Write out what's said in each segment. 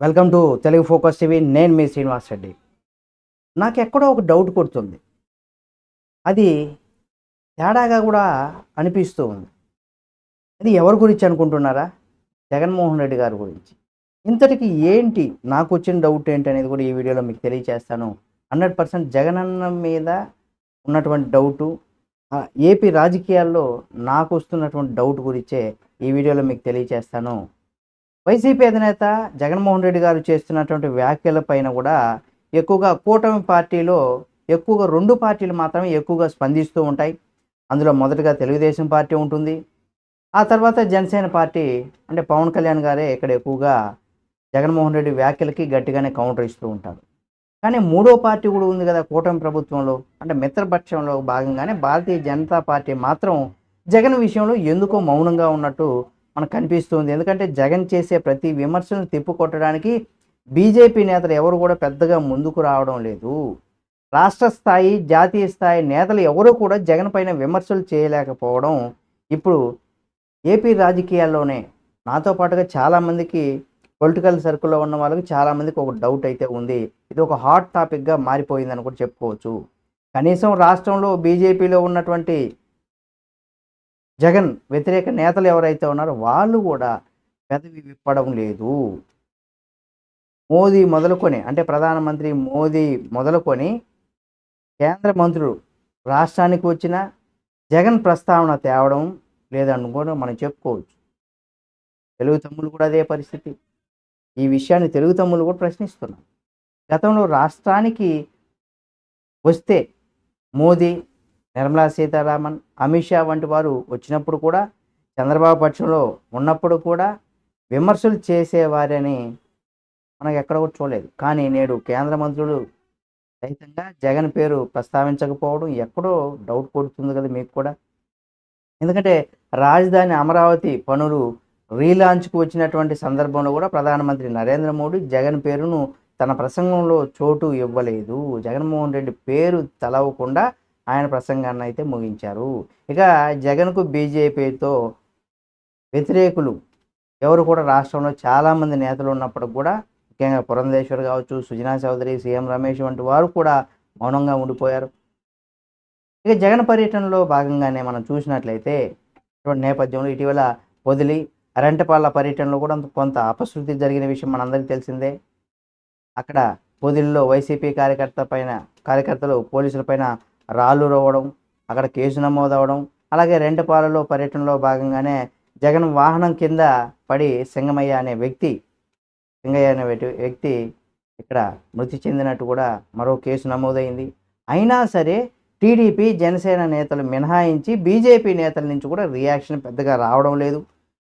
Welcome to Telugu focus TV. నేను మీ శ్రీనివాస్ రెడ్డి. నాకు ఎక్కడో ఒక డౌట్ కొడుతుంది అది తేడాగా కూడా అనిపిస్తూ ఉంది. అది ఎవరి గురించి అనుకుంటున్నారా? జగన్మోహన్ రెడ్డి గారి గురించి. ఇంతటికి ఏంటి నాకు వచ్చిన డౌట్ ఏంటి అనేది కూడా ఈ వీడియోలో మీకు తెలియజేస్తాను హండ్రెడ్ పర్సెంట్ జగనన్న మీద ఉన్నటువంటి డౌటు ఏపీ రాజకీయాల్లో నాకు వస్తున్నటువంటి డౌట్ గురించే ఈ వీడియోలో మీకు తెలియజేస్తాను వైసీపీ అధినేత జగన్మోహన్ రెడ్డి గారు చేస్తున్నటువంటి వ్యాఖ్యల పైన కూడా ఎక్కువగా కూటమి పార్టీలో ఎక్కువగా రెండు పార్టీలు మాత్రమే ఎక్కువగా స్పందిస్తూ ఉంటాయి. అందులో మొదటగా తెలుగుదేశం పార్టీ ఉంటుంది. ఆ తర్వాత జనసేన పార్టీ అంటే పవన్ కళ్యాణ్ గారే ఇక్కడ ఎక్కువగా జగన్మోహన్ రెడ్డి వ్యాఖ్యలకి గట్టిగానే కౌంటర్ ఇస్తూ ఉంటారు. కానీ మూడో పార్టీ కూడా ఉంది కదా కూటమి ప్రభుత్వంలో. అంటే మిత్రపక్షంలో భాగంగానే భారతీయ జనతా పార్టీ మాత్రం జగన్ విషయంలో ఎందుకో మౌనంగా ఉన్నట్టు మనకు కనిపిస్తుంది. ఎందుకంటే జగన్ చేసే ప్రతి విమర్శను తిప్పుకొట్టడానికి బీజేపీ నేతలు ఎవరు కూడా పెద్దగా ముందుకు రావడం లేదు. రాష్ట్ర స్థాయి జాతీయ స్థాయి నేతలు ఎవరూ కూడా జగన్ పైన విమర్శలు చేయలేకపోవడం ఇప్పుడు ఏపీ రాజకీయాల్లోనే నాతో పాటుగా చాలామందికి పొలిటికల్ సర్కిల్లో ఉన్న వాళ్ళకి చాలామందికి ఒక డౌట్ అయితే ఉంది. ఇది ఒక హాట్ టాపిక్గా మారిపోయిందని కూడా చెప్పుకోవచ్చు. కనీసం రాష్ట్రంలో బీజేపీలో ఉన్నటువంటి జగన్ వ్యతిరేక నేతలు ఎవరైతే ఉన్నారో వాళ్ళు కూడా పెదవి విప్పడం లేదు. మోదీ మొదలుకొని అంటే ప్రధానమంత్రి మోదీ మొదలుకొని కేంద్ర మంత్రులు రాష్ట్రానికి వచ్చిన జగన్ ప్రస్తావన తేవడం లేదని కూడా మనం చెప్పుకోవచ్చు. తెలుగు తమ్ముళ్ళు కూడా అదే పరిస్థితి. ఈ విషయాన్ని తెలుగు తమ్ముళ్ళు కూడా ప్రశ్నిస్తున్నారు. గతంలో రాష్ట్రానికి వస్తే మోదీ నిర్మలా సీతారామన్ అమిత్ షా వంటి వారు వచ్చినప్పుడు కూడా చంద్రబాబు పక్షంలో ఉన్నప్పుడు కూడా విమర్శలు చేసేవారని మనకు ఎక్కడ కూడా చూడలేదు. కానీ నేడు కేంద్ర మంత్రులు సైతంగా జగన్ పేరు ప్రస్తావించకపోవడం ఎక్కడో డౌట్ కొడుతుంది కదా మీకు కూడా. ఎందుకంటే రాజధాని అమరావతి పనులు రీలాంచ్కు వచ్చినటువంటి సందర్భంలో కూడా ప్రధానమంత్రి నరేంద్ర మోడీ జగన్ పేరును తన ప్రసంగంలో చోటు ఇవ్వలేదు. జగన్మోహన్ రెడ్డి పేరు తలవకుండా ఆయన ప్రసంగాన్ని అయితే ముగించారు. ఇక జగన్కు బీజేపీతో వ్యతిరేకులు ఎవరు కూడా రాష్ట్రంలో చాలామంది నేతలు ఉన్నప్పుడు కూడా ముఖ్యంగా పురంధేశ్వర్ కావచ్చు సుజనా చౌదరి సీఎం రమేష్ వంటి వారు కూడా మౌనంగా ఉండిపోయారు. ఇక జగన్ పర్యటనలో భాగంగానే మనం చూసినట్లయితే ఇటువంటి నేపథ్యంలో ఇటీవల పొదిలి అరంటపాళ్ళ పర్యటనలో కూడా కొంత అపశృతి జరిగిన విషయం మనందరికీ తెలిసిందే. అక్కడ పొదిలిలో వైసీపీ కార్యకర్త పైన కార్యకర్తలు పోలీసుల పైన రాళ్ళు రోవడం అక్కడ కేసు నమోదవడం అలాగే రెంటపాలలో పర్యటనలో భాగంగానే జగన్ వాహనం కింద పడి సింగమయ్య అనే వ్యక్తి సింగయ్య అనే వ్యక్తి ఇక్కడ మృతి చెందినట్టు కూడా మరో కేసు నమోదైంది. అయినా సరే టీడీపీ జనసేన నేతలు మినహాయించి బీజేపీ నేతల నుంచి కూడా రియాక్షన్ పెద్దగా రావడం లేదు.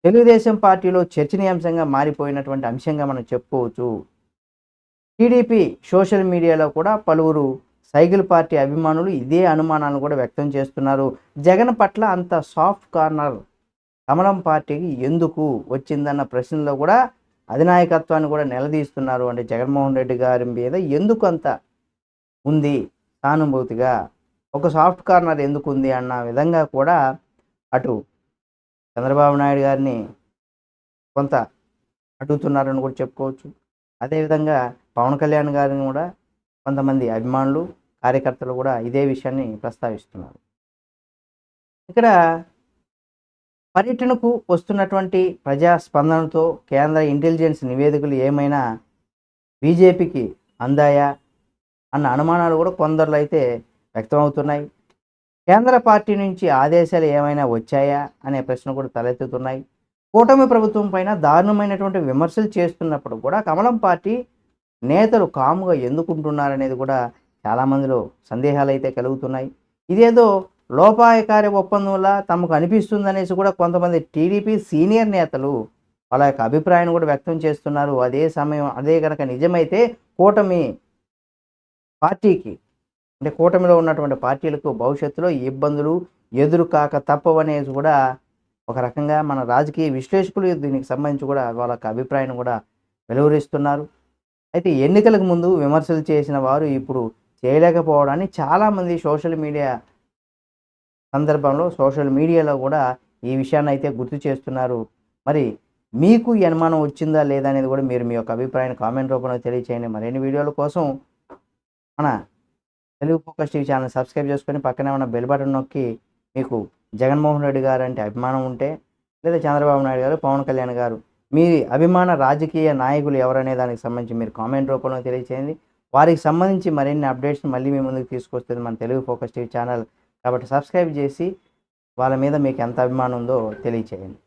తెలుగుదేశం పార్టీలో చర్చనీయాంశంగా మారిపోయినటువంటి అంశంగా మనం చెప్పుకోవచ్చు. టీడీపీ సోషల్ మీడియాలో కూడా పలువురు సైకిల్ పార్టీ అభిమానులు ఇదే అనుమానాలను కూడా వ్యక్తం చేస్తున్నారు. జగన్ పట్ల అంత సాఫ్ట్ కార్నర్ కమలం పార్టీకి ఎందుకు వచ్చిందన్న ప్రశ్నలో కూడా అధినాయకత్వాన్ని కూడా నిలదీస్తున్నారు. అంటే జగన్మోహన్ రెడ్డి గారి మీద ఎందుకు అంత ఉంది సానుభూతిగా? ఒక సాఫ్ట్ కార్నర్ ఎందుకు ఉంది అన్న విధంగా కూడా అటు చంద్రబాబు నాయుడు గారిని కొంత అడుగుతున్నారని కూడా చెప్పుకోవచ్చు. అదేవిధంగా పవన్ కళ్యాణ్ గారిని కూడా కొంతమంది అభిమానులు కార్యకర్తలు కూడా ఇదే విషయాన్ని ప్రస్తావిస్తున్నారు. ఇక్కడ పర్యటనకు వస్తున్నటువంటి ప్రజా స్పందనతో కేంద్ర ఇంటెలిజెన్స్ నివేదికలు ఏమైనా బీజేపీకి అందాయా అన్న అనుమానాలు కూడా కొందరిలో అయితే వ్యక్తమవుతున్నాయి. కేంద్ర పార్టీ నుంచి ఆదేశాలు ఏమైనా వచ్చాయా అనే ప్రశ్న కూడా తలెత్తుతున్నాయి. కూటమి ప్రభుత్వం పైన దారుణమైనటువంటి విమర్శలు చేస్తున్నప్పుడు కూడా కమలం పార్టీ నేతలు కాముగా ఎందుకుంటున్నారనేది కూడా చాలామందిలో సందేహాలు అయితే కలుగుతున్నాయి. ఇదేదో లోపాయకారి ఒప్పందంలా తమకు అనిపిస్తుందనేసి కూడా కొంతమంది టీడీపీ సీనియర్ నేతలు వాళ్ళ యొక్క అభిప్రాయాన్ని కూడా వ్యక్తం చేస్తున్నారు. అదే సమయం అదే కనుక నిజమైతే కూటమి పార్టీకి అంటే కూటమిలో ఉన్నటువంటి పార్టీలకు భవిష్యత్తులో ఇబ్బందులు ఎదురు కాక తప్పవనేసి కూడా ఒక రకంగా మన రాజకీయ విశ్లేషకులు దీనికి సంబంధించి కూడా వాళ్ళ యొక్క అభిప్రాయాన్ని కూడా వెలువరిస్తున్నారు. అయితే ఎన్నికలకు ముందు విమర్శలు చేసిన వారు ఇప్పుడు చేయలేకపోవడాన్ని చాలామంది సోషల్ మీడియా సందర్భంలో సోషల్ మీడియాలో కూడా ఈ విషయాన్ని అయితే గుర్తు చేస్తున్నారు. మరి మీకు ఈ అనుమానం వచ్చిందా లేదా అనేది కూడా మీరు మీ యొక్క అభిప్రాయాన్ని కామెంట్ రూపంలో తెలియచేయండి. మరిన్ని వీడియోల కోసం మన Telugu focus TV channel subscribe చేసుకొని పక్కనే ఉన్న బెల్ బటన్ నొక్కి మీకు జగన్మోహన్ రెడ్డి గారు అంటే అభిమానం ఉంటే లేదా చంద్రబాబు నాయుడు గారు పవన్ కళ్యాణ్ గారు మీ అభిమాన రాజకీయ నాయకులు ఎవరనే దానికి సంబంధించి మీరు కామెంట్ రూపంలో తెలియచేయండి. వారికి సంబంధించి మరిన్ని అప్డేట్స్ మళ్ళీ మీ ముందుకు తీసుకొస్తుంది మన తెలుగు ఫోకస్ టీవీ ఛానల్. కాబట్టి సబ్స్క్రైబ్ చేసి వాళ్ళ మీద మీకు ఎంత అభిమానం ఉందో తెలియచేయండి.